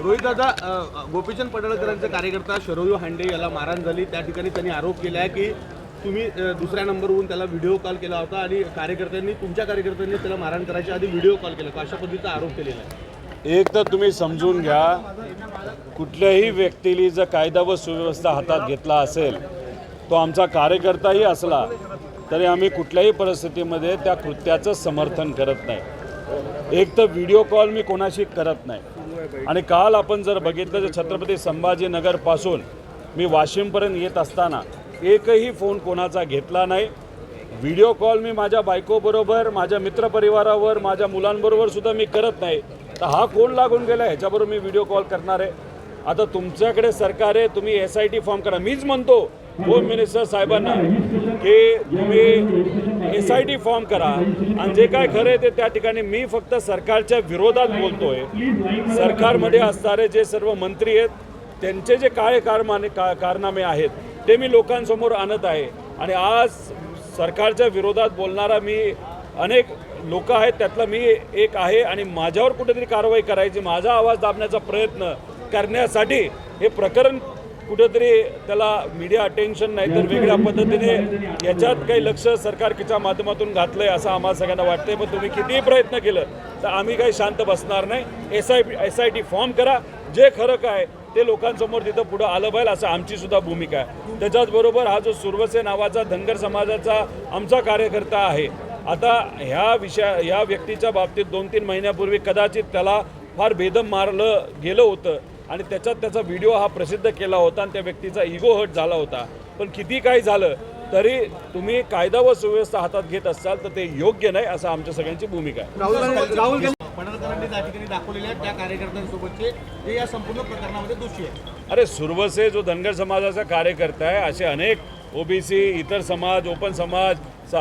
रोहित दादा गोपीचंद पडळकरांचे कार्यकर्ता शरोयू हांडे याला मारहाण झाली. त्या ठिकाणी त्यांनी आरोप केला आहे की तुम्ही दुसऱ्या नंबरवरून त्याला व्हिडिओ कॉल केला होता आणि कार्यकर्त्यांनी तुमच्या कार्यकर्त्यांनी त्याला मारहाण करायच्या आधी व्हिडिओ कॉल केला. होता अशा पद्धतीचा आरोप केलेला आहे. एक तर तुम्ही समजून घ्या कुठल्याही व्यक्तीने जर कायदा व सुव्यवस्था हातात घेतला असेल तो आमचा कार्यकर्ताही असला तरी आम्ही कुठल्याही परिस्थितीमध्ये त्या कृत्याचं समर्थन करत नाही. एक तर व्हिडिओ कॉल मी कोणाशी करत नाही. आणि काल आपण जर बघितलं तर छत्रपती संभाजीनगरपासून मी वाशिमपर्यंत येत असताना एकही फोन कोणाचा घेतला नाही. व्हिडिओ कॉल मी माझ्या बायकोबरोबर माझ्या मित्रपरिवारावर माझ्या मुलांबरोबर सुद्धा मी करत नाही. तर हा कोण लागून गेला ह्याच्याबरोबर मी व्हिडिओ कॉल करणार आहे. आता तुमच्याकडे सरकार आहे तुम्ही एस आय टी फॉर्म करा. मीच म्हणतो होम मिनिस्टर साहेबांना की तुम्ही एस आय टी फॉर्म करा. आणि जे काय खरं आहे ते त्या ठिकाणी मी फक्त सरकारच्या विरोधात बोलतोय. सरकारमध्ये असणारे जे सर्व मंत्री आहेत त्यांचे जे काय कारमाने का कारनामे आहेत ते मी लोकांसमोर आणत आहे. आणि आज सरकारच्या विरोधात बोलणारा मी अनेक लोक आहेत त्यातला मी एक आहे. आणि माझ्यावर कुठेतरी कारवाई करायची माझा आवाज दाबण्याचा प्रयत्न करण्यासाठी हे प्रकरण कुठंतरी त्याला मीडिया अटेन्शन नाही तर वेगळ्या पद्धतीने याच्यात काही लक्ष सरकारच्या माध्यमातून घातलं आहे असं आम्हाला सगळ्यांना वाटतंय. पण तुम्ही कितीही प्रयत्न केलं तर आम्ही काही शांत बसणार नाही. S I S I T form करा. जे खरं काय ते लोकांसमोर तिथं पुढं आलं पाहिजे असं आमची सुद्धा भूमिका आहे. त्याच्याचबरोबर हा जो सुरवसे नावाचा धनगर समाजाचा आमचा कार्यकर्ता आहे आता ह्या विषया ह्या व्यक्तीच्या बाबतीत दोन तीन महिन्यापूर्वी कदाचित त्याला फार भेदम मारलं गेलं होतं. आणि त्याच्यात त्याचा व्हिडिओ हा प्रसिद्ध केला होता आणि त्या व्यक्तीचा इगो हट झाला होता. पण किती काही झालं तरी तुम्ही कायदा व सुव्यवस्था हातात घेत असाल तर ते योग्य नाही असं आमच्या सगळ्यांची भूमिका आहे. राहुल त्या ठिकाणी दाखवलेल्या त्या कार्यकर्त्यांसोबतचे ते या संपूर्ण प्रकरणामध्ये दोषी आहेत. अरे सुरवसे जो धनगर समाजाचा कार्यकर्ता आहे असे अनेक ओबीसी इतर समाज ओपन समाज सा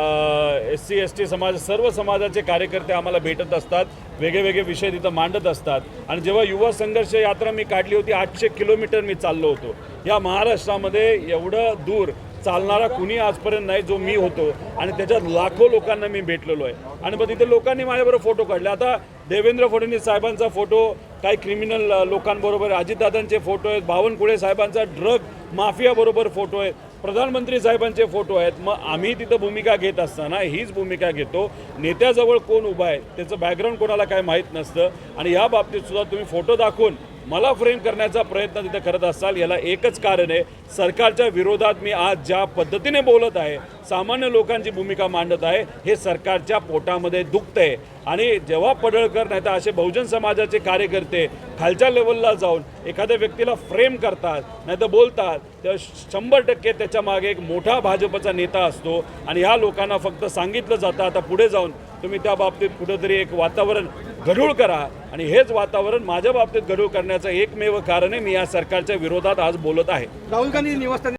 एस सी एस टी समाज सर्व समाजाचे कार्यकर्ते आम्हाला भेटत असतात वेगळे वेगळे विषय तिथं मांडत असतात. आणि जेव्हा युवा संघर्ष यात्रा मी काढली होती आठशे किलोमीटर मी चाललो होतो. या महाराष्ट्रामध्ये एवढं दूर चालणारा कुणी आजपर्यंत नाही जो मी होतो. आणि त्याच्यात लाखो लोकांना मी भेटलेलो आहे. आणि मग तिथे लोकांनी माझ्याबरोबर फोटो काढले. आता देवेंद्र फडणवीस साहेबांचा फोटो काही क्रिमिनल लोकांबरोबर अजितदादांचे फोटो आहेत बावनकुळे साहेबांचा ड्रग माफियाबरोबर फोटो आहेत. प्रधानमंत्री साहेबांचे फोटो आहेत. मग आम्ही तिथं भूमिका घेत असताना हीच भूमिका घेतो. नेत्याजवळ कोण उभा आहे त्याचं बॅकग्राऊंड कोणाला काय माहीत नसतं. आणि या बाबतीत सुद्धा तुम्ही फोटो दाखवून मला फ्रेम करण्याचा प्रयत्न तिथं करत असाल. याला एकच कारण आहे सरकारच्या विरोधात मी आज ज्या पद्धतीने बोलत आहे सामान्य लोकांची भूमिका मांडत आहे. हे सरकारच्या पोटामध्ये दुखत आहे आणि जेव्हा पडळकर नाही तर असे बहुजन समाजाचे कार्यकर्ते खालच्या लेवलला जाऊन एखाद्या व्यक्तीला फ्रेम करतात नाही तर बोलतात तेव्हा शंभर टक्के त्याच्यामागे एक मोठा भाजपचा नेता असतो. आणि ह्या लोकांना फक्त सांगितलं जातं आता पुढे जाऊन तुम्ही त्या बाबतीत कुठंतरी एक वातावरण गढूळ करा. आणि हेच वातावरण माझ्या बाबतीत गढूळ करण्याचं एकमेव कारण आहे. मी या सरकारच्या विरोधात आज बोलत आहे. राहुल गांधी निवासस्थानी